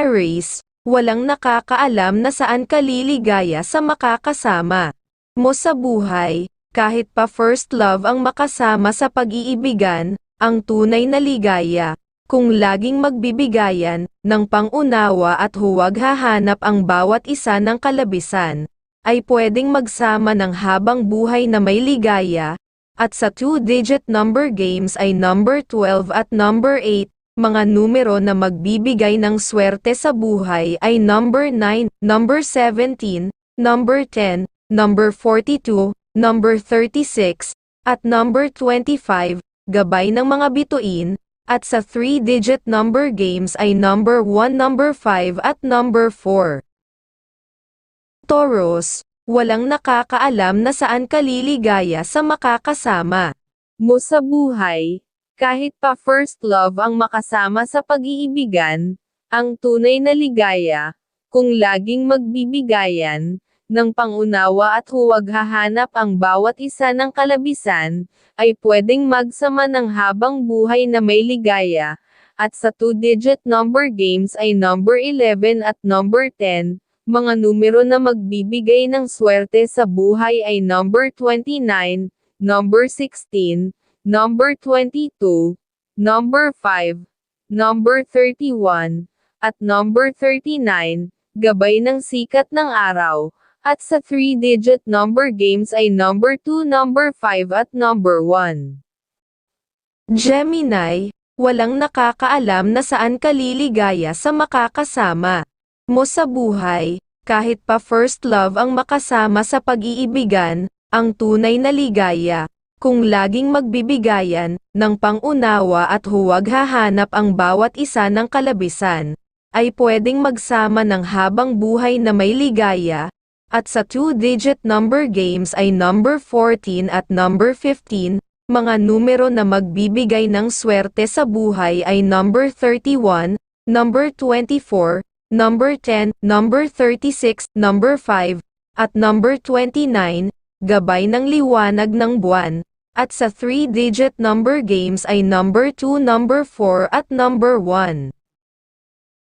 Aries, walang nakakaalam na saan ka liligaya sa makakasama mo sa buhay, kahit pa first love ang makasama sa pag-iibigan, ang tunay na ligaya, kung laging magbibigayan, ng pangunawa at huwag hahanap ang bawat isa ng kalabisan, ay pwedeng magsama ng habang buhay na may ligaya, at sa two-digit number games ay number 12 at number 8, mga numero na magbibigay ng swerte sa buhay ay number 9, number 17, number 10, number 42, number 36, at number 25, gabay ng mga bituin, at sa 3-digit number games ay number 1, number 5 at number 4. Taurus, walang nakakaalam na saan ka liligaya sa makakasama mo sa buhay. Kahit pa first love ang makasama sa pag-iibigan, ang tunay na ligaya, kung laging magbibigayan, ng pangunawa at huwag hahanap ang bawat isa ng kalabisan, ay pwedeng magsama ng habang buhay na may ligaya, at sa two-digit number games ay number 11 at number 10, mga numero na magbibigay ng swerte sa buhay ay number 29, number 16, number 22, number 5, number 31, at number 39, gabay ng sikat ng araw, at sa 3-digit number games ay number 2, number 5 at number 1. Gemini, walang nakakaalam na saan ka liligaya sa makakasama mo sa buhay, kahit pa first love ang makasama sa pag-iibigan, ang tunay na ligaya, kung laging magbibigayan, ng pangunawa at huwag hahanap ang bawat isa ng kalabisan, ay pwedeng magsama ng habang buhay na may ligaya, at sa two-digit number games ay number 14 at number 15, mga numero na magbibigay ng swerte sa buhay ay number 31, number 24, number 10, number 36, number 5, at number 29, gabay ng liwanag ng buwan, at sa 3-digit number games ay number 2, number 4 at number 1.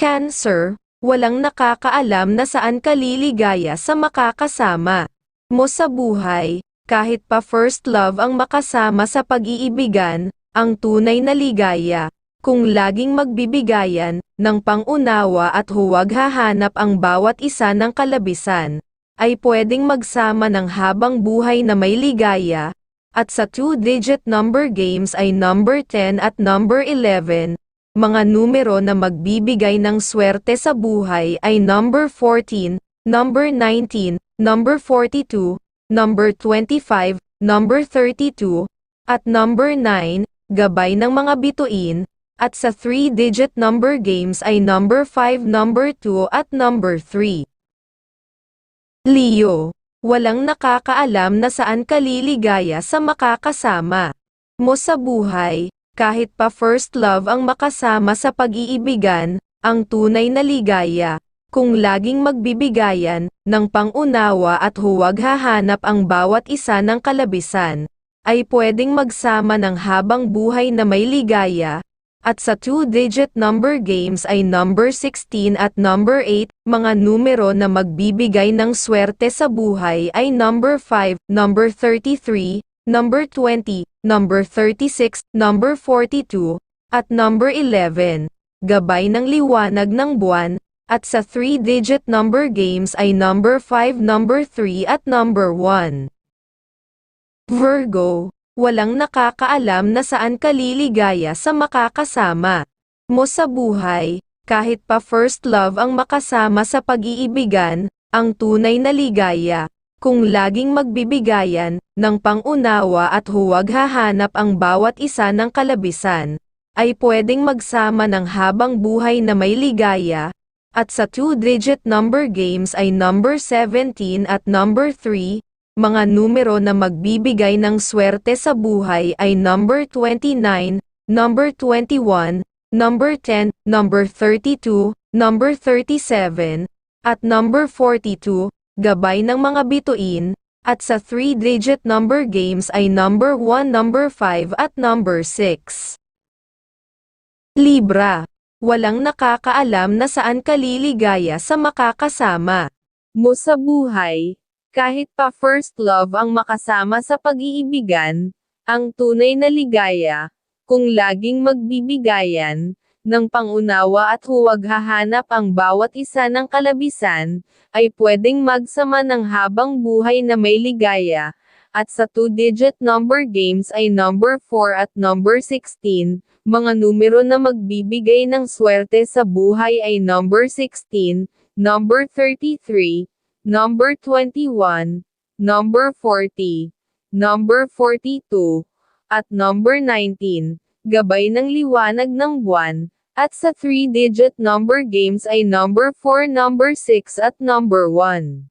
Cancer, walang nakakaalam na saan ka liligaya sa makakasama mo sa buhay, kahit pa first love ang makasama sa pag-iibigan, ang tunay na ligaya, kung laging magbibigayan, ng pangunawa at huwag hahanap ang bawat isa ng kalabisan, ay pwedeng magsama ng habang buhay na may ligaya, at sa two-digit number games ay number 10 at number 11, mga numero na magbibigay ng swerte sa buhay ay number 14, number 19, number 42, number 25, number 32, at number 9, gabay ng mga bituin, at sa 3-digit number games ay number 5, number 2 at number 3. Leo, walang nakakaalam na saan ka liligaya sa makakasama mo sa buhay, kahit pa first love ang makasama sa pag-iibigan, ang tunay na ligaya, kung laging magbibigayan, ng pangunawa at huwag hahanap ang bawat isa ng kalabisan, ay pwedeng magsama ng habang buhay na may ligaya, at sa two-digit number games ay number 16 at number 8, mga numero na magbibigay ng swerte sa buhay ay number 5, number 33, number 20, number 36, number 42, at number 11, gabay ng liwanag ng buwan, at sa 3-digit number games ay number 5, number 3 at number 1. Virgo, walang nakakaalam na saan ka liligaya sa makakasama mo sa buhay, kahit pa first love ang makasama sa pag-iibigan, ang tunay na ligaya, kung laging magbibigayan, ng pangunawa at huwag hahanap ang bawat isa ng kalabisan, ay pwedeng magsama ng habang buhay na may ligaya, at sa two-digit number games ay number 17 at number 3, mga numero na magbibigay ng swerte sa buhay ay number 29, number 21, number 10, number 32, number 37, at number 42, gabay ng mga bituin, at sa 3-digit number games ay number 1, number 5 at number 6. Libra, walang nakakaalam na saan ka liligaya sa makakasama mo sa buhay. Kahit pa first love ang makasama sa pag-iibigan, ang tunay na ligaya, kung laging magbibigayan, ng pangunawa at huwag hahanap ang bawat isa ng kalabisan, ay pwedeng magsama ng habang buhay na may ligaya, at sa two-digit number games ay number 4 at number 16, mga numero na magbibigay ng swerte sa buhay ay number 16, number 33, number 21, number 40, number 42, at number 19, gabay ng liwanag ng buwan, at sa 3-digit number games ay number 4, number 6 at number 1.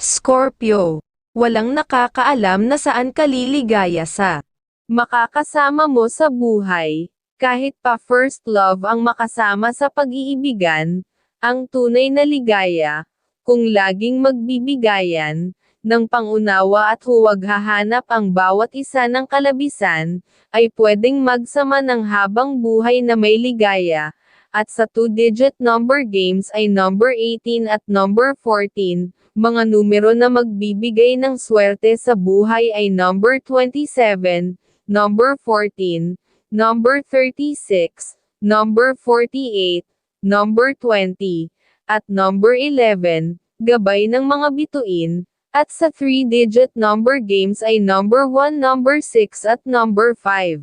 Scorpio. Walang nakakaalam na saan ka liligaya sa makakasama mo sa buhay. Kahit pa first love ang makasama sa pag-iibigan, ang tunay na ligaya, kung laging magbibigayan, ng pangunawa at huwag hahanap ang bawat isa ng kalabisan, ay pwedeng magsama ng habang buhay na may ligaya, at sa two-digit number games ay number 18 at number 14, mga numero na magbibigay ng swerte sa buhay ay number 27, number 14, number 36, number 48, number 20, at number 11, gabay ng mga bituin, at sa 3-digit number games ay number 1, number 6 at number 5.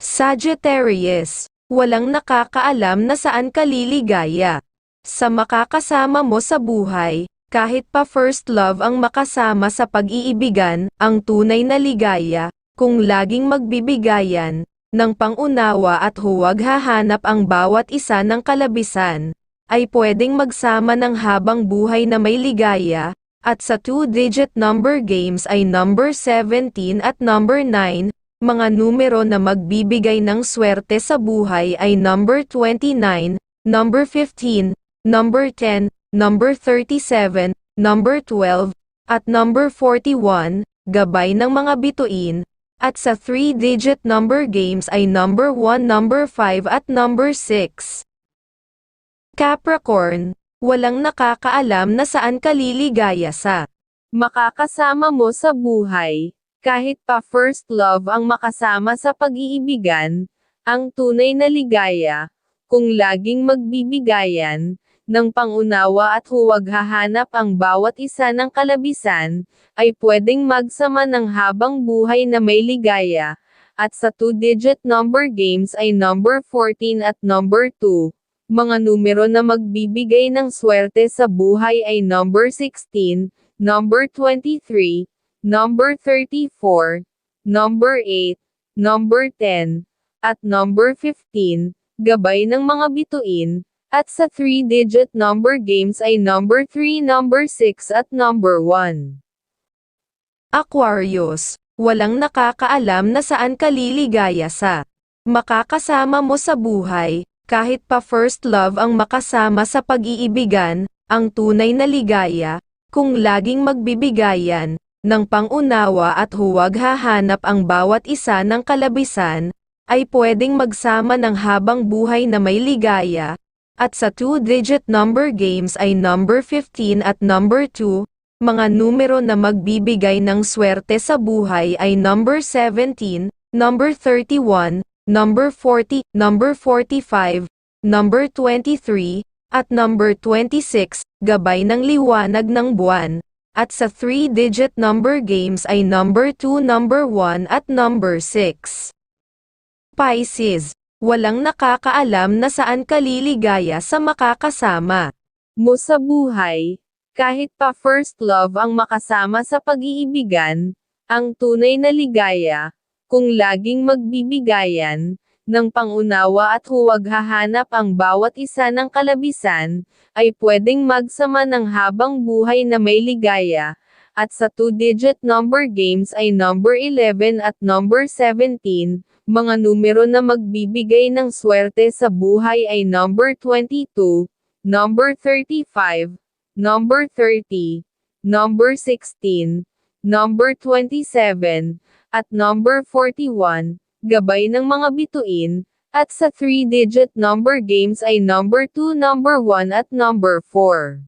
Sagittarius, walang nakakaalam na saan ka liligaya. Sa makakasama mo sa buhay, kahit pa first love ang makasama sa pag-iibigan, ang tunay na ligaya, kung laging magbibigayan, ng pangunawa at huwag hahanap ang bawat isa ng kalabisan, ay pwedeng magsama ng habang buhay na may ligaya, at sa two-digit number games ay number 17 at number 9, mga numero na magbibigay ng swerte sa buhay ay number 29, number 15, number 10, number 37, number 12, at number 41, gabay ng mga bituin, at sa 3-digit number games ay number 1, number 5 at number 6. Capricorn, walang nakakaalam na saan ka liligaya sa makakasama mo sa buhay. Kahit pa first love ang makasama sa pag-iibigan, ang tunay na ligaya, kung laging magbibigayan, ng pangunawa at huwag hahanap ang bawat isa ng kalabisan, ay pwedeng magsama ng habang buhay na may ligaya, at sa two-digit number games ay number 14 at number 2. Mga numero na magbibigay ng swerte sa buhay ay number 16, number 23, number 34, number 8, number 10, at number 15, gabay ng mga bituin, at sa 3-digit number games ay number 3, number 6 at number 1. Aquarius, walang nakakaalam na saan ka liligaya sa makakasama mo sa buhay, kahit pa first love ang makasama sa pag-iibigan, ang tunay na ligaya, kung laging magbibigayan, ng pangunawa at huwag hahanap ang bawat isa ng kalabisan, ay pwedeng magsama ng habang buhay na may ligaya, at sa two-digit number games ay number 15 at number 2, mga numero na magbibigay ng swerte sa buhay ay number 17, number 31, number 40, number 45, number 23, at number 26, gabay ng liwanag ng buwan. At sa 3-digit number games ay number 2, number 1 at number 6. Pisces, walang nakakaalam na saan ka liligaya sa makakasama mo sa buhay. Kahit pa first love ang makasama sa pag-iibigan, ang tunay na ligaya, kung laging magbibigayan, ng pangunawa at huwag hahanap ang bawat isa ng kalabisan, ay pwedeng magsama ng habang buhay na may ligaya, at sa two-digit number games ay number 11 at number 17, mga numero na magbibigay ng swerte sa buhay ay number 22, number 35, number 30, number 16, number 27, at number 41, gabay ng mga bituin, At sa 3-digit number games ay number 2, number 1 at number 4.